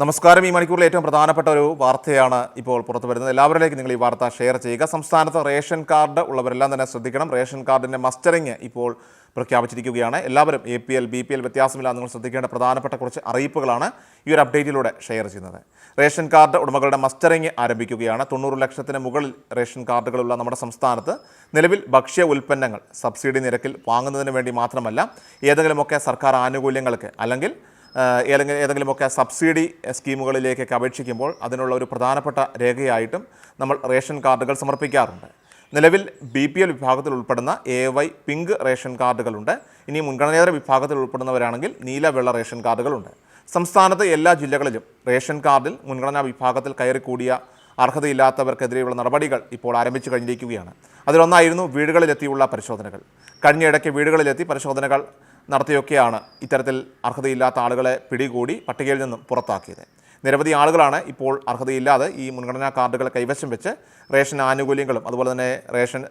നമസ്കാരം. ഈ മണിക്കൂറിൽ ഏറ്റവും പ്രധാനപ്പെട്ട ഒരു വാർത്തയാണ് ഇപ്പോൾ പുറത്തു വരുന്നത്. എല്ലാവരിലേക്കും നിങ്ങൾ ഈ വാർത്ത ഷെയർ ചെയ്യുക. സംസ്ഥാനത്ത് റേഷൻ കാർഡ് ഉള്ളവരെല്ലാം തന്നെ ശ്രദ്ധിക്കണം. റേഷൻ കാർഡിന്റെ മസ്റ്ററിങ് ഇപ്പോൾ പ്രഖ്യാപിച്ചിരിക്കുകയാണ്. എല്ലാവരും A P L B P L വ്യത്യാസമില്ലാതെ നിങ്ങൾ ശ്രദ്ധിക്കേണ്ട പ്രധാനപ്പെട്ട കുറച്ച് അറിയിപ്പുകളാണ് ഈ ഒരു അപ്ഡേറ്റിലൂടെ ഷെയർ ചെയ്യുന്നത്. റേഷൻ കാർഡ് ഉടമകളുടെ മസ്റ്ററിങ് ആരംഭിക്കുകയാണ്. തൊണ്ണൂറ് ലക്ഷത്തിന് മുകളിൽ റേഷൻ കാർഡുകളുള്ള നമ്മുടെ സംസ്ഥാനത്ത് നിലവിൽ ഭക്ഷ്യ ഉൽപ്പന്നങ്ങൾ സബ്സിഡി നിരക്കിൽ വാങ്ങുന്നതിന് വേണ്ടി മാത്രമല്ല ഏതെങ്കിലുമൊക്കെ സർക്കാർ ആനുകൂല്യങ്ങൾക്ക് അല്ലെങ്കിൽ ഏതെങ്കിലും ഏതെങ്കിലുമൊക്കെ സബ്സിഡി സ്കീമുകളിലേക്കൊക്കെ അപേക്ഷിക്കുമ്പോൾ അതിനുള്ള ഒരു പ്രധാനപ്പെട്ട രേഖയായിട്ടും നമ്മൾ റേഷൻ കാർഡുകൾ സമർപ്പിക്കാറുണ്ട്. നിലവിൽ ബി പി എൽ വിഭാഗത്തിൽ ഉൾപ്പെടുന്ന എ വൈ പിങ്ക് റേഷൻ കാർഡുകളുണ്ട്. ഇനി മുൻഗണനേതര വിഭാഗത്തിൽ ഉൾപ്പെടുന്നവരാണെങ്കിൽ നീല വെള്ള റേഷൻ കാർഡുകളുണ്ട്. സംസ്ഥാനത്തെ എല്ലാ ജില്ലകളിലും റേഷൻ കാർഡിൽ മുൻഗണനാ വിഭാഗത്തിൽ കയറിക്കൂടിയ അർഹതയില്ലാത്തവർക്കെതിരെയുള്ള നടപടികൾ ഇപ്പോൾ ആരംഭിച്ചു കഴിഞ്ഞിരിക്കുകയാണ്. അതിലൊന്നായിരുന്നു വീടുകളിലെത്തിയുള്ള പരിശോധനകൾ. കഴിഞ്ഞയിടയ്ക്ക് വീടുകളിലെത്തി പരിശോധനകൾ നടത്തിയൊക്കെയാണ് ഇത്തരത്തിൽ അർഹതയില്ലാത്ത ആളുകളെ പിടികൂടി പട്ടികയിൽ നിന്നും പുറത്താക്കിയത്. നിരവധി ആളുകളാണ് ഇപ്പോൾ അർഹതയില്ലാതെ ഈ മുൻഗണനാ കാർഡുകൾ കൈവശം വെച്ച് റേഷൻ ആനുകൂല്യങ്ങളും അതുപോലെ തന്നെ റേഷൻ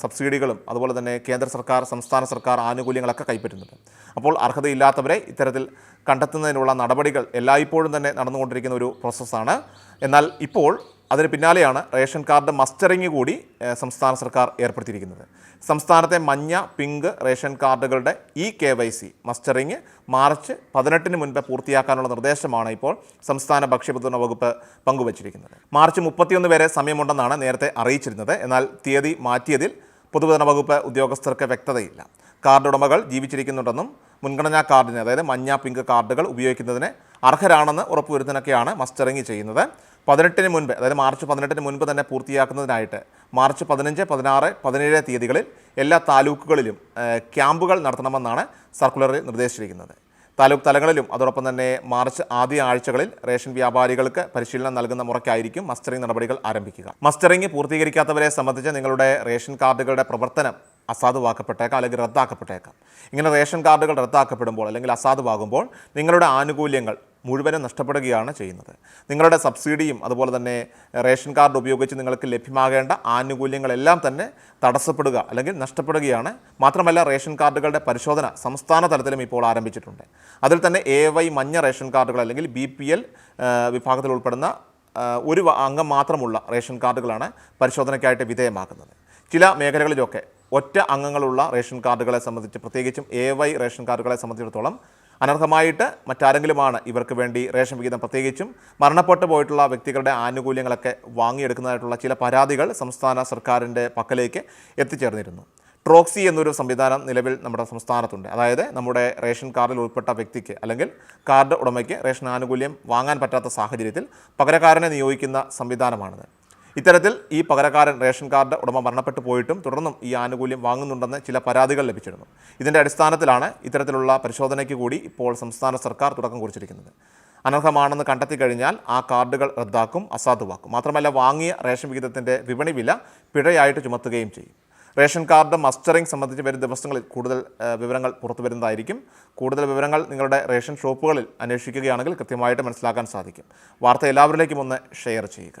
സബ്സിഡികളും അതുപോലെ തന്നെ കേന്ദ്ര സർക്കാർ സംസ്ഥാന സർക്കാർ ആനുകൂല്യങ്ങളൊക്കെ കൈപ്പറ്റുന്നുണ്ട്. അപ്പോൾ അർഹതയില്ലാത്തവരെ ഇത്തരത്തിൽ കണ്ടെത്തുന്നതിനുള്ള നടപടികൾ എല്ലായ്പ്പോഴും തന്നെ നടന്നുകൊണ്ടിരിക്കുന്ന ഒരു പ്രോസസ്സാണ് എന്നാൽ ഇപ്പോൾ അതിന് പിന്നാലെയാണ് റേഷൻ കാർഡ് മസ്റ്ററിങ് കൂടി സംസ്ഥാന സർക്കാർ ഏർപ്പെടുത്തിയിരിക്കുന്നത്. സംസ്ഥാനത്തെ മഞ്ഞ pink ration കാർഡുകളുടെ E K Y C mustering March പതിനെട്ടിന് മുൻപ് പൂർത്തിയാക്കാനുള്ള നിർദ്ദേശമാണ് ഇപ്പോൾ സംസ്ഥാന ഭക്ഷ്യവിതരണ വകുപ്പ് പങ്കുവച്ചിരിക്കുന്നത്. മാർച്ച് മുപ്പത്തിയൊന്ന് വരെ സമയമുണ്ടെന്നാണ് നേരത്തെ അറിയിച്ചിരുന്നത്. എന്നാൽ തീയതി മാറ്റിയതിൽ പൊതുവിതരണ വകുപ്പ് ഉദ്യോഗസ്ഥർക്ക് വ്യക്തതയില്ല. കാർഡ് ഉടമകൾ ജീവിച്ചിരിക്കുന്നുണ്ടെന്നും മുൻഗണനാ കാർഡിന് അതായത് മഞ്ഞ പിങ്ക് കാർഡുകൾ ഉപയോഗിക്കുന്നതിന് അർഹരാണെന്ന് ഉറപ്പുവരുത്താനൊക്കെയാണ് മസ്റ്ററിങ് ചെയ്യുന്നത്. പതിനെട്ടിന് മുൻപ് അതായത് മാർച്ച് പതിനെട്ടിന് മുൻപ് തന്നെ പൂർത്തിയാക്കുന്നതിനായിട്ട് മാർച്ച് പതിനഞ്ച് പതിനാറ് പതിനേഴ് തീയതികളിൽ എല്ലാ താലൂക്കുകളിലും ക്യാമ്പുകൾ നടത്തണമെന്നാണ് സർക്കുലറിൽ നിർദ്ദേശിച്ചിരിക്കുന്നത്. താലൂക്ക് തലങ്ങളിലും അതോടൊപ്പം തന്നെ മാർച്ച് ആദ്യ ആഴ്ചകളിൽ റേഷൻ വ്യാപാരികൾക്ക് പരിശീലനം നൽകുന്ന മുറയ്ക്കായിരിക്കും മസ്റ്ററിംഗ് നടപടികൾ ആരംഭിക്കുക. മസ്റ്ററിംഗ് പൂർത്തീകരിക്കാത്തവരെ സംബന്ധിച്ച് നിങ്ങളുടെ റേഷൻ കാർഡുകളുടെ പ്രവർത്തനം അസാധുവാക്കപ്പെട്ടേക്കാം അല്ലെങ്കിൽ റദ്ദാക്കപ്പെട്ടേക്കാം. ഇങ്ങനെ റേഷൻ കാർഡുകൾ റദ്ദാക്കപ്പെടുമ്പോൾ അല്ലെങ്കിൽ അസാധുവാകുമ്പോൾ നിങ്ങളുടെ ആനുകൂല്യങ്ങൾ മുഴുവനും നഷ്ടപ്പെടുകയാണ് ചെയ്യുന്നത്. നിങ്ങളുടെ സബ്സിഡിയും അതുപോലെ തന്നെ റേഷൻ കാർഡ് ഉപയോഗിച്ച് നിങ്ങൾക്ക് ലഭ്യമാകേണ്ട ആനുകൂല്യങ്ങളെല്ലാം തന്നെ തടസ്സപ്പെടുക അല്ലെങ്കിൽ നഷ്ടപ്പെടുകയാണ്. മാത്രമല്ല റേഷൻ കാർഡുകളുടെ പരിശോധന സംസ്ഥാന തലത്തിലും ഇപ്പോൾ ആരംഭിച്ചിട്ടുണ്ട്. അതിൽ തന്നെ എ വൈ മഞ്ഞ റേഷൻ കാർഡുകൾ അല്ലെങ്കിൽ ബി പി എൽ വിഭാഗത്തിൽ ഉൾപ്പെടുന്ന ഒരു അംഗം മാത്രമുള്ള റേഷൻ കാർഡുകളാണ് പരിശോധനയ്ക്കായിട്ട് വിധേയമാക്കുന്നത്. ചില മേഖലകളിലൊക്കെ ഒറ്റ അംഗങ്ങളുള്ള റേഷൻ കാർഡുകളെ സംബന്ധിച്ച് പ്രത്യേകിച്ചും എ വൈ റേഷൻ കാർഡുകളെ സംബന്ധിച്ചിടത്തോളം അനർഹമായിട്ട് മറ്റാരെങ്കിലുമാണ് ഇവർക്ക് വേണ്ടി റേഷൻ വിഹിതം പ്രത്യേകിച്ചും മരണപ്പെട്ടു പോയിട്ടുള്ള വ്യക്തികളുടെ ആനുകൂല്യങ്ങളൊക്കെ വാങ്ങിയെടുക്കുന്നതായിട്ടുള്ള ചില പരാതികൾ സംസ്ഥാന സർക്കാരിന്റെ പക്കലേക്ക് എത്തിച്ചേർന്നിരുന്നു. ട്രോക്സി എന്നൊരു സംവിധാനം നിലവിൽ നമ്മുടെ സംസ്ഥാനത്തുണ്ട്. അതായത് നമ്മുടെ റേഷൻ കാർഡിൽ ഉൾപ്പെട്ട വ്യക്തിക്ക് അല്ലെങ്കിൽ കാർഡ് ഉടമയ്ക്ക് റേഷൻ ആനുകൂല്യം വാങ്ങാൻ പറ്റാത്ത സാഹചര്യത്തിൽ പകരക്കാരനെ നിയോഗിക്കുന്ന സംവിധാനമാണിത്. ഇത്തരത്തിൽ ഈ പകരക്കാരൻ റേഷൻ കാർഡ് ഉടമ മരണപ്പെട്ടു പോയിട്ടും തുടർന്നും ഈ ആനുകൂല്യം വാങ്ങുന്നുണ്ടെന്ന് ചില പരാതികൾ ലഭിച്ചിരുന്നു. ഇതിന്റെ അടിസ്ഥാനത്തിലാണ് ഇത്തരത്തിലുള്ള പരിശോധനയ്ക്ക് കൂടി ഇപ്പോൾ സംസ്ഥാന സർക്കാർ തുടക്കം കുറിച്ചിരിക്കുന്നത്. അനർഹമാണെന്ന് കണ്ടെത്തി കഴിഞ്ഞാൽ ആ കാർഡുകൾ റദ്ദാക്കും അസാധുവാക്കും. മാത്രമല്ല വാങ്ങിയ റേഷൻ വിഹിതത്തിന്റെ വിപണി വില പിഴയായിട്ട് ചുമത്തുകയും ചെയ്യും. റേഷൻ കാർഡ് മസ്റ്ററിംഗ് സംബന്ധിച്ച് വരും ദിവസങ്ങളിൽ കൂടുതൽ വിവരങ്ങൾ പുറത്തു വരുന്നതായിരിക്കും. കൂടുതൽ വിവരങ്ങൾ നിങ്ങളുടെ റേഷൻ ഷോപ്പുകളിൽ അന്വേഷിക്കുകയാണെങ്കിൽ കൃത്യമായിട്ട് മനസ്സിലാക്കാൻ സാധിക്കും. വാർത്ത എല്ലാവരിലേക്കും ഒന്ന് ഷെയർ ചെയ്യുക.